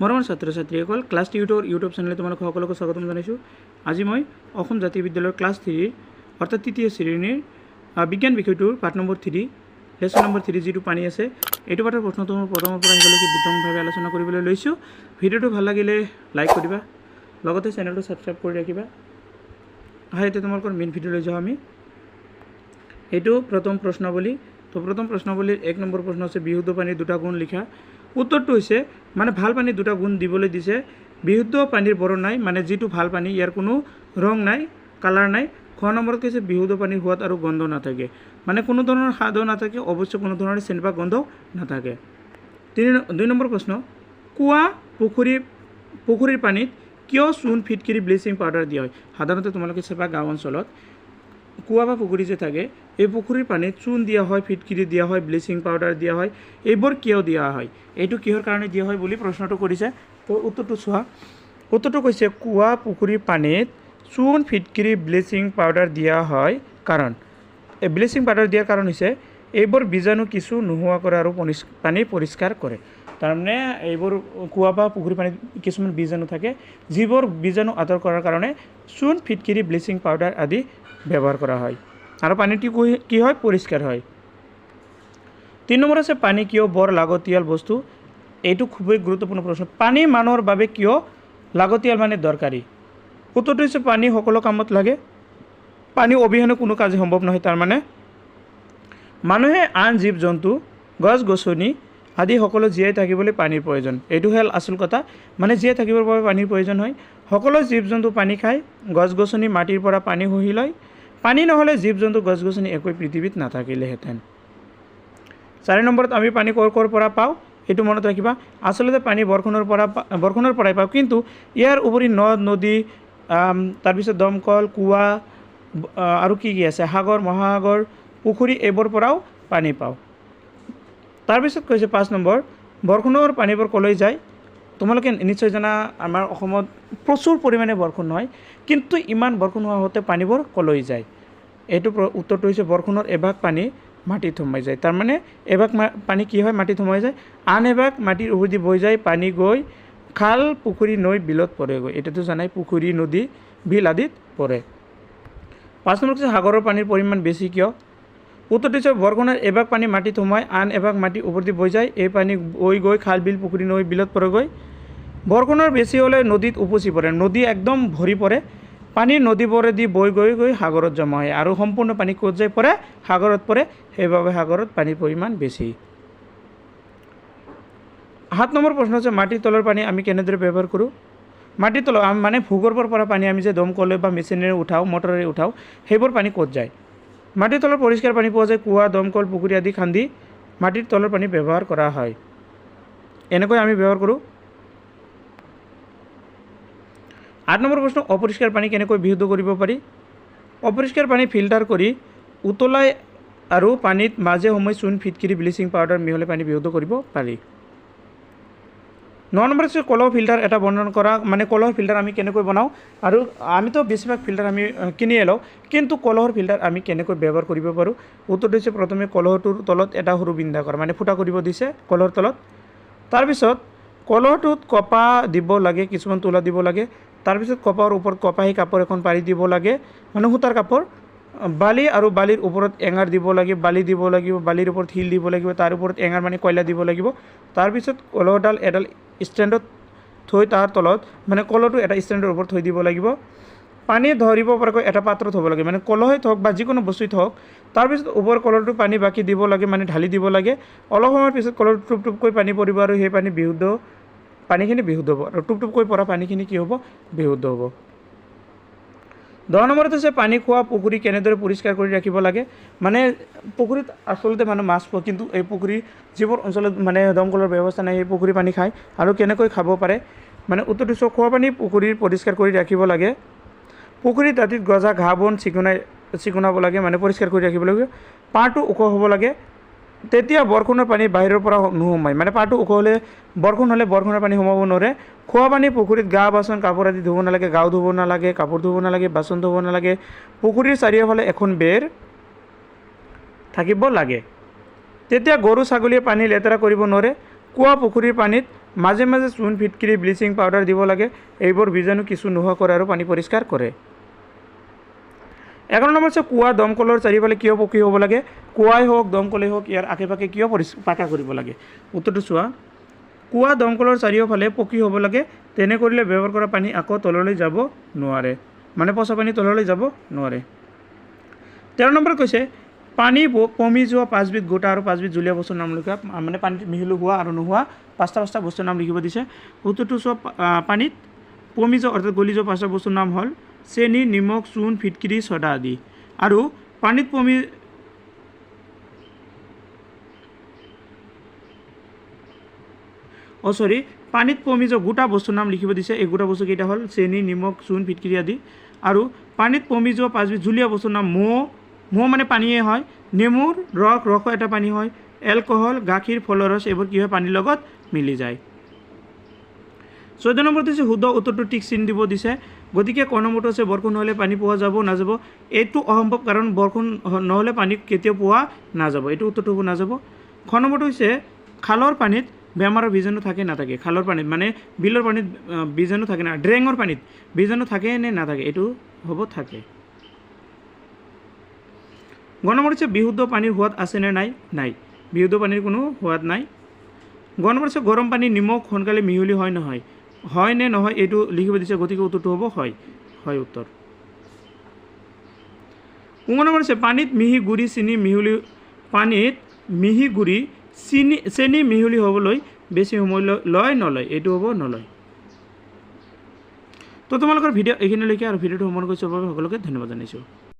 মৰমৰ ছাত্ৰ ছাত্ৰীসকল ক্লাছ টিউটৰ ইউটিউব চেনেলে তোমালোক সকলোকে স্বাগতম জনাইছোঁ। আজি মই অসম জাতীয় বিদ্যালয়ৰ ক্লাছ থ্ৰীৰ, অৰ্থাৎ তৃতীয় শ্ৰেণীৰ বিজ্ঞান বিষয়টোৰ পাঠ number three, lesson number three যিটো পানী আছে, এইটো পাঠৰ প্ৰশ্নটো মই প্ৰথমৰ পৰা শেষলৈকে বিতংভাৱে আলোচনা কৰিবলৈ লৈছোঁ। ভিডিঅ'টো ভালো লাগিলে লাইক কৰিবা, লগতে চেনেলটো ছাবস্ক্ৰাইব কৰি ৰাখিবা। হয় এতিয়া তোমালোকৰ মেইন ভিডিঅ'লৈ যাওঁ আমি। এইটো প্ৰথম প্ৰশ্নাৱলী। তো প্ৰথম প্ৰশ্নাৱলীৰ এক নম্বৰ প্ৰশ্ন আছে, বিশুদ্ধ পানীৰ দুটা গুণ লিখা। উত্তৰটো হৈছে মানে ভাল পানীৰ দুটা গুণ দিবলৈ দিছে। বিশুদ্ধ পানীৰ বৰণ নাই মানে যিটো ভাল পানী ইয়াৰ কোনো ৰং নাই কালাৰ নাই। খ নম্বৰত কৈছে বিশুদ্ধ পানীৰ সোৱাদ আৰু গন্ধ নাথাকে। মানে কোনো ধৰণৰ স্বাদো নাথাকে অৱশ্যে কোনো ধৰণৰ চেন বা গন্ধ নাথাকে। তিনি দুই নম্বৰ প্ৰশ্ন কুঁৱা পুখুৰী পুখুৰীৰ পানীত কিয় চূণ ফিটকিৰি ব্লিচিং পাউডাৰ দিয়া হয়? সাধাৰণতে তোমালোকে চাবা গাঁও অঞ্চলত। কুঁৱা বা পুখুৰী যে থাকে, এই পুখুৰীৰ পানীত চূণ দিয়া হয়, ফিটকিৰি দিয়া হয়, ব্লিচিং পাউডাৰ দিয়া হয়, এইবোৰ কিয় দিয়া হয়? এইটো কিহৰ কাৰণে দিয়া হয় বুলি প্ৰশ্নটো কৰিছে। তো উত্তৰটো চোৱা। উত্তৰটো কৈছে কুঁৱা পুখুৰীৰ পানীত চূণ, ফিটকিৰি, ব্লিচিং পাউডাৰ দিয়া হয়। কাৰণ, এই ব্লিচিং পাউডাৰ দিয়াৰ কাৰণ হৈছে, এইবোৰ বীজাণু কিছু নোহোৱা কৰে আৰু পৰিষ্- পানী পৰিষ্কাৰ কৰে। তাৰমানে এইবোৰ কুঁৱা বা পুখুৰী পানীত কিছুমান বীজাণু থাকে, যিবোৰ বীজাণু আঁতৰ কৰাৰ কাৰণে চূণ, ফিটকিৰি, ব্লিচিং পাউডাৰ আদি ব্যৱহাৰ কৰা হয়। আৰু পানীটো কি- হয়? পৰিষ্কাৰ হয়। তিনি নম্বৰ আছে পানী কিয় বৰ লাগতিয়াল বস্তু? এইটো খুবেই গুৰুত্বপূৰ্ণ প্ৰশ্ন। পানী মানুহৰ বাবে কিয় লাগতিয়াল মানে দৰকাৰী? উত্তৰটো হৈছে পানী সকলো কামত লাগে। পানী অবিহনে কোনো কাজ সম্ভৱ নহয় তাৰমানে মানুহে, আন জীৱ, জন্তু, গছ, গছনি আদি সকলো জীয়াই থাকিবলৈ পানীৰ প্ৰয়োজন। এইটো হ'ল আচল কথা। মানে জীয়াই থাকিবৰ বাবে পানীৰ প্ৰয়োজন হয়। সকলো জীৱ জন্তু পানী খায় গছ গছনি মাটিৰ পৰা পানী শুহি লয় পানী নহ'লে জীৱ জন্তু গছ গছনি একোৱে পৃথিৱীত নাথাকিলেহেঁতেন। চাৰি নম্বৰত আমি পানী ক'ৰ ক'ৰ পৰা পাওঁ? এইটো মনত ৰাখিবা। আচলতে পানী বৰষুণৰ পৰা বৰষুণৰ পৰাই পাওঁ। কিন্তু ইয়াৰ উপৰি নদ নদী তাৰপিছত দমকল কুঁৱা আৰু কি কি আছে? সাগৰ মহাসাগৰ পুখুৰী এইবোৰ পৰাও পানী পাওঁ। তাৰপিছত কৈছে পাঁচ নম্বৰ বৰষুণৰ পানীবোৰ ক'লৈ যায়? তোমালোকে নিশ্চয় জানা, আমাৰ অসমত প্ৰচুৰ পৰিমাণে বৰষুণ হয়, কিন্তু ইমান বৰষুণ হোৱা হওঁতে পানীবোৰ ক'লৈ যায়? এইটো উত্তৰটো হৈছে বৰষুণৰ এভাগ পানী মাটিত সোমাই যায়। তাৰমানে এভাগ পানী কি হয়? মাটিত সোমাই যায়। আন এভাগ মাটিৰ ওপৰেদি বৈ যায়, পানী গৈ খাল, পুখুৰী, নৈ, বিলত পৰেগৈ। এতিয়াতো জানাই, পুখুৰী, নদী, বিল আদিত পৰে। পাঁচ নম্বৰ হৈছে সাগৰৰ পানীৰ পৰিমাণ বেছি কিয়? উত্তৰটো হৈছে বৰষুণৰ এভাগ পানী মাটিত সোমাই, আন এভাগ মাটি ওপৰেদি বৈ যায়। এই পানী বৈ গৈ খাল, বিল, পুখুৰী, নৈ, বিলত পৰেগৈ। বৰষুণৰ বেছি হ'লে নদীত উপচি পৰে। নদী একদম ভৰি পৰে। পানী নদীবোৰেদি বৈ গৈ গৈ সাগৰত জমা হয়। আৰু সম্পূৰ্ণ পানী ক'ত যায় পৰে? সাগৰত পৰে। সেইবাবে সাগৰত পানীৰ পৰিমাণ বেছি। সাত নম্বৰ প্ৰশ্ন হৈছে মাটিৰ তলৰ পানী আমি কেনেদৰে ব্যৱহাৰ কৰোঁ? মাটিৰ তলৰ মানে ভূগৰ্ভৰ পৰা পানী আমি যে দমকলে বা মেচিনেৰে উঠাওঁ মটৰেৰে উঠাওঁ সেইবোৰ পানী ক'ত যায়? মাটিৰ তলৰ পৰিষ্কাৰ পানী পোৱা যায় কুঁৱা দমকল পুখুৰী আদি খান্দি মাটিৰ তলৰ পানী ব্যৱহাৰ কৰা হয়। এনেকৈ আমি ব্যৱহাৰ কৰোঁ। আঠ নম্বৰ প্ৰশ্ন অপৰিষ্কাৰ পানী কেনেকৈ বিশুদ্ধ কৰিব পাৰি? অপৰিষ্কাৰ পানী ফিল্টাৰ কৰি উতলাই আৰু পানীত মাজে সময়ে চূণ, ফিটকিৰি, ব্লিচিং পাউডাৰ মিহলাই পানী বিশুদ্ধ কৰিব পাৰি। ন নম্বৰ হৈছে কলহ ফিল্টাৰ, এটা বৰ্ণনা কৰা মানে কলহৰ ফিল্টাৰ আমি কেনেকৈ বনাওঁ? আৰু আমিতো বেছিভাগ ফিল্টাৰ আমি কিনিয়ে লওঁ, কিন্তু কলহৰ ফিল্টাৰ আমি কেনেকৈ ব্যৱহাৰ কৰিব পাৰোঁ? উত্তৰটো হৈছে প্ৰথমে কলহটোৰ তলত এটা সৰু বিন্ধা কৰা মানে ফুটা কৰিব দিছে কলহৰ তলত। তাৰপিছত কলহটোত কপা দিব লাগে, কিছুমান তোলা দিব লাগে তাৰপিছত কপাৰ ওপৰত কপাহী কাপোৰ এখন পাৰি দিব লাগে। মানে সূতাৰ কাপোৰ বালি আৰু বালিৰ ওপৰত এঙাৰ দিব লাগে বালি দিব লাগিব বালিৰ ওপৰত শিল দিব লাগিব তাৰ ওপৰত এঙাৰ মানে কয়লা দিব লাগিব। তাৰপিছত কলহডাল এডাল ষ্টেণ্ডত থৈ তাৰ তলত মানে কলহটো এটা ষ্টেণ্ডৰ ওপৰত থৈ দিব লাগিব। পানী ধৰিব পৰাকৈ এটা পাত্ৰত হ'ব লাগে মানে কলহেই থওক বা যিকোনো বস্তুৱেই থওক তাৰপিছত ওপৰ কলহটো পানী বাকি দিব লাগে মানে ঢালি দিব লাগে। অলপ সময়ৰ পিছত কলহটো টুপ টুপকৈ পানী পৰিব আৰু সেই পানী বিশুদ্ধ পানীখিনি বিশুদ্ধ হ'ব। আৰু টুপ টুপকৈ পৰা পানীখিনি কি হ'ব? বিশুদ্ধ হ'ব। দহ নম্বৰত হৈছে পানী খোৱা পুখুৰী কেনেদৰে পৰিষ্কাৰ কৰি ৰাখিব লাগে? মানে পুখুৰীত আচলতে মানুহ মাছ পোৱা কিন্তু এই পুখুৰী যিবোৰ অঞ্চলত মানে দমকলৰ ব্যৱস্থা নাই সেই পুখুৰী পানী খায় আৰু কেনেকৈ খাব পাৰে? মানে উত্তৰটো চাওক খোৱা পানী পুখুৰীৰ পৰিষ্কাৰ কৰি ৰাখিব লাগে। পুখুৰীত দাঁতিত গজা ঘাঁহ বন চিকুণাই চিকুণাব লাগে মানে পৰিষ্কাৰ কৰি ৰাখিব লাগে। পাৰটো ওখ হ'ব লাগে। তেতিয়া বৰষুণৰ পানী বাহিৰৰ পৰা নোসোমায়। মানে পাৰটো ওখ হ'লে বৰষুণ হ'লে বৰষুণৰ পানী সোমাব নোৱাৰে। খোৱা পানী পুখুৰীত গা বাচন কাপোৰ আদি ধুব নালাগে গাও ধুব নালাগে কাপোৰ ধুব নালাগে বাচন ধুব নালাগে। পুখুৰীৰ চাৰিওফালে এখন বেৰ থাকিব লাগে। তেতিয়া গৰু ছাগলীয়ে পানী লেতেৰা কৰিব নোৱাৰে। কুঁৱা পুখুৰীৰ পানীত মাজে মাজে চূণ ফিটকিৰি ব্লিচিং পাউডাৰ দিব লাগে। এইবোৰ বীজাণু কিছু নোহোৱা কৰে আৰু পানী পৰিষ্কাৰ কৰে। এঘাৰ নম্বৰ হৈছে কুঁৱা দমকলৰ চাৰিওফালে কিয় পকী হ'ব লাগে? কুঁৱাই হওক দমকলেই হওক ইয়াৰ আশে পাশে কিয় পাকা কৰিব লাগে? উত্তৰটো চোৱা। কুঁৱা দমকলৰ চাৰিওফালে পকী হ'ব লাগে? তেনে কৰিলে ব্যৱহাৰ কৰা পানী আকৌ তললৈ যাব নোৱাৰে। মানে পচা পানী তললৈ যাব নোৱাৰে। তেৰ নম্বৰত কৈছে পানী পমি যোৱা পাঁচবিধ গোটা আৰু পাঁচবিধ জুলীয়া বস্তুৰ নাম লিখা মানে পানীত মিহলি হোৱা আৰু নোহোৱা পাঁচটা পাঁচটা বস্তুৰ নাম লিখিব দিছে। পা- আ, পানীত পমি যোৱা অৰ্থাৎ গলি যোৱা পাঁচটা বস্তুৰ নাম হ'ল চেনি নিমখ চূণ ফিটকিৰি ছডা আদি। আৰু পানীত পমি অঁ চৰি পানীত পমি যোৱা গোটা বস্তুৰ নাম লিখিব দিছে। এই গোটা বস্তুকেইটা হ'ল চেনি নিমখ চূণ ফিটকিৰি আদি। আৰু পানীত পমি যোৱা পাঁচবিধ জুলীয়া বস্তুৰ নাম মৌ মৌ মানে পানীয়ে হয়। নেমুৰ ৰস ৰসো এটা পানী হয়। এলকহল গাখীৰ ফলৰ ৰস এইবোৰ কি হয়? পানীৰ লগত মিলি যায়। চৈধ্য নম্বৰত হৈছে শুদ্ধ উত্তৰটো টিক চিন দিব দিছে। গতিকে ক নম্বৰটো হৈছে বৰষুণ নহ'লে পানী পোৱা যাব নাযাব। এইটো অসম্ভৱ কাৰণ বৰষুণ নহ'লে পানী কেতিয়াও পোৱা নাযাব। এইটো উত্তৰটো হ'ব নাযাব। খ নম্বৰটো হৈছে খালৰ পানীত বেমাৰৰ বীজাণু থাকে নাথাকে। খালৰ পানীত মানে বিলৰ পানীত বীজাণু থাকে না ড্ৰেঙৰ পানীত বীজাণু থাকে নে নাথাকে এইটো হ'ব থাকে। গ নম্বৰ হৈছে বিশুদ্ধ পানীৰ সোৱাদ আছে নে নাই? নাই। বিশুদ্ধ পানীৰ কোনো সোৱাদ নাই। গ নম্বৰ হৈছে গৰম পানী নিমখ সোনকালে মিহলি হয় নহয়। হয় নে নহয় এইটো লিখিব দিছে গতিকে উত্তৰটো হ'ব হয়। হয় উত্তৰ। পোন্ধৰ নম্বৰ হৈছে পানীত মিহি গুড়ি চেনি মিহলি পানীত মিহি গুড়ি চিনি চেনি মিহলি হ'বলৈ বেছি সময় লয় নলয়। এইটো হ'ব নলয়। তো তোমালোকৰ ভিডিঅ' এইখিনিলৈকে আৰু ভিডিঅ'টো সম্পূৰ্ণ কৰি চোৱাৰ বাবে সকলোকে ধন্যবাদ জনাইছোঁ।